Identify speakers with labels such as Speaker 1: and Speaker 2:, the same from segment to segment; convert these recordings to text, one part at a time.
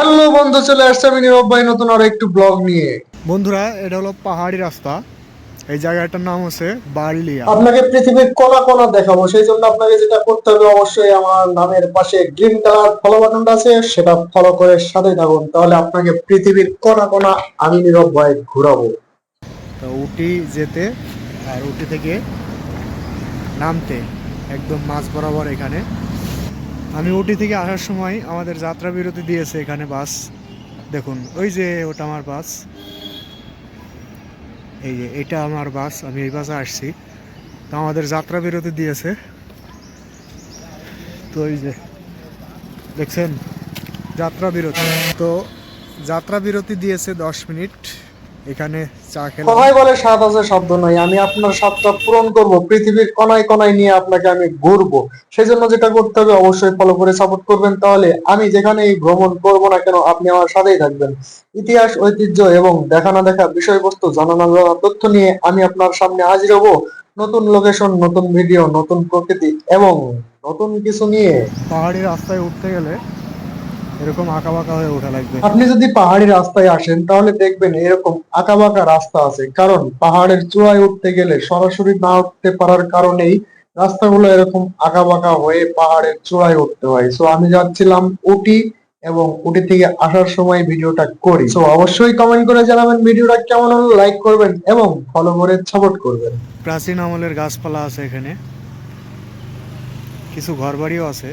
Speaker 1: Hello বন্ধু চলে আসছে আমি নীরব ভাই নতুন আরও একটু ব্লগ নিয়ে।
Speaker 2: বন্ধুরা এটা হলো পাহাড়ি রাস্তা। এই জায়গাটার নাম হচ্ছে বার্লিয়া।
Speaker 1: আপনাকে পৃথিবীর কোনা কোনা দেখাবো সেই জন্য আপনাকে যেটা করতে হবে অবশ্যই আমার নামের পাশে গ্রিন কালার ফলো বাটনটা আছে সেটা ফলো করে সাথে থাকুন। তাহলে আপনাকে পৃথিবীর কোনা কোনা আমি নীরব ভাই ঘুরাবো।
Speaker 2: তো উটি যেতে আর উটি থেকে নামতে একদম মাঝ বরাবর এখানে। আমি উটি থেকে আসার সময় আমাদের যাত্রা বিরতি দিয়েছে এখানে বাস। দেখুন, ওই যে ওটা আমার বাস। এই যে, এটা আমার বাস, আমি এই বাসে আসছি। তো আমাদের যাত্রা বিরতি দিয়েছে। তো এই যে, দেখছেন? যাত্রা বিরতি। তো যাত্রা বিরতি দিয়েছে দশ মিনিট। এখানে চা খেলাম।
Speaker 1: বলে স্বাদ আছে শব্দ নয় আমি আপনার স্বাদটা পূরণ করব। পৃথিবীর কোনায় কোনায় নিয়ে আপনাকে আমি ঘুরবো। সেই জন্য যেটা করতে হবে অবশ্যই ফলো করে সাপোর্ট করবেন। তাহলে আমি যেখানে ভ্রমণ করব না কেন আপনি আমার সাথেই থাকবেন। ইতিহাস ঐতিহ্য এবং দেখা না দেখা বিষয়বস্তু জানা না জানা তথ্য নিয়ে আমি আপনার সামনে হাজির হব। নতুন লোকেশন নতুন ভিডিও নতুন প্রকৃতি এবং নতুন কিছু নিয়ে।
Speaker 2: পাহাড়ি রাস্তায় উঠতে গেলে এরকম আঁকা বাঁকা হয়ে ওঠা লাগবে
Speaker 1: আপনি যদি পাহাড়ি রাস্তায় আসেন তাহলে দেখবেন এরকম আঁকাবাঁকা রাস্তা আছে। কারণ পাহাড়ের চূড়ায় উঠতে গেলে সরাসরি না উঠতে পারার কারণেই রাস্তাগুলো এরকম আঁকাবাঁকা হয়ে পাহাড়ের চূড়ায় উঠতে হয়। সো আমি যাচ্ছিলাম উটি এবং উটি থেকে আসার সময় ভিডিওটা করি। সো অবশ্যই কমেন্ট করে জানাবেন ভিডিওটা কেমন হলো লাইক করবেন এবং ফলো করে সাপোর্ট করবেন।
Speaker 2: প্রাচীন আমলের গাছপালা আছে এখানে। কিছু ঘরবাড়িও আছে।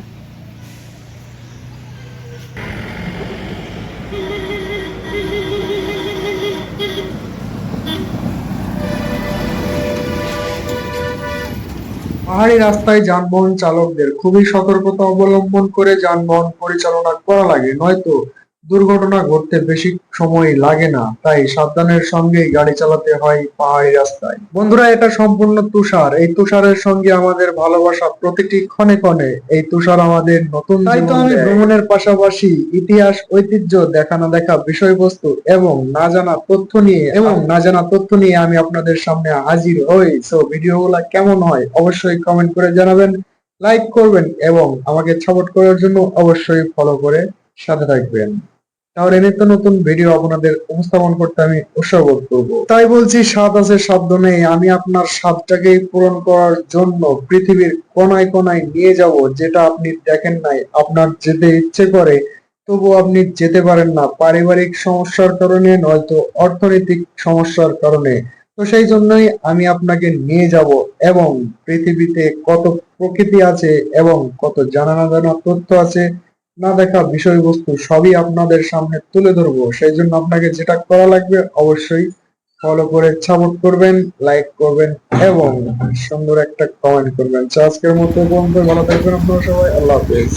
Speaker 1: পাহাড়ি রাস্তায় যানবাহন চালকদের খুবই সতর্কতা অবলম্বন করে যানবাহন পরিচালনা করা লাগে নয়তো দুর্ঘটনা ঘটতে বেশি সময় লাগে না তাই সাবধানের সঙ্গেই গাড়ি চালাতে হয় পাহাড়ি রাস্তায়। বন্ধুরা এটা সম্পূর্ণ তুষার। এই তুষারের সঙ্গে আমাদের ভালোবাসা প্রতিটি ক্ষণে ক্ষণে। এই তুষার আমাদের নতুন তাই তো আমি ভ্রমণের পাশাপাশি ইতিহাস ঐতিহ্য দেখা না দেখা বিষয়বস্তু এবং না জানা তথ্য নিয়ে এবং না জানা তথ্য নিয়ে আমি আপনাদের সামনে হাজির হই। সো ভিডিওগুলো কেমন হয় অবশ্যই কমেন্ট করে জানাবেন লাইক করবেন এবং আমাকে সাপোর্ট করার জন্য অবশ্যই ফলো করে সাথে থাকবেন। তাহলে নিত্য নতুন ভিডিও আপনাদের উপস্থাপন করতে আমি উৎসাহ বোধ করব। তাই বলছি, স্বাদ আছে শব্দ নেই। আমি আপনার স্বাদটাকে পূরণ করার জন্য পৃথিবীর কোনায় কোনায় নিয়ে যাব, যেটা আপনি দেখেন নাই। আপনার যেতে ইচ্ছে করে তবু আপনি যেতে পারেন না। পারিবারিক সমস্যার কারণে, নয়তো অর্থনৈতিক সমস্যার কারণে। তো সেই জন্যই আমি আপনাকে নিয়ে যাব এবং পৃথিবীতে কত প্রকৃতি আছে এবং কত জানা না জানা তথ্য আছে না দেখা বিষয়বস্তু সবই আপনাদের সামনে তুলে ধরবো। সেই জন্য আপনাকে যেটা করা লাগবে অবশ্যই ফলো করে সাপোর্ট করবেন লাইক করবেন এবং সুন্দর একটা কমেন্ট করবেন। আজকের মতো বন্ধু ভালো থাকবেন আপনারা সবাই, আল্লাহ হাফেজ।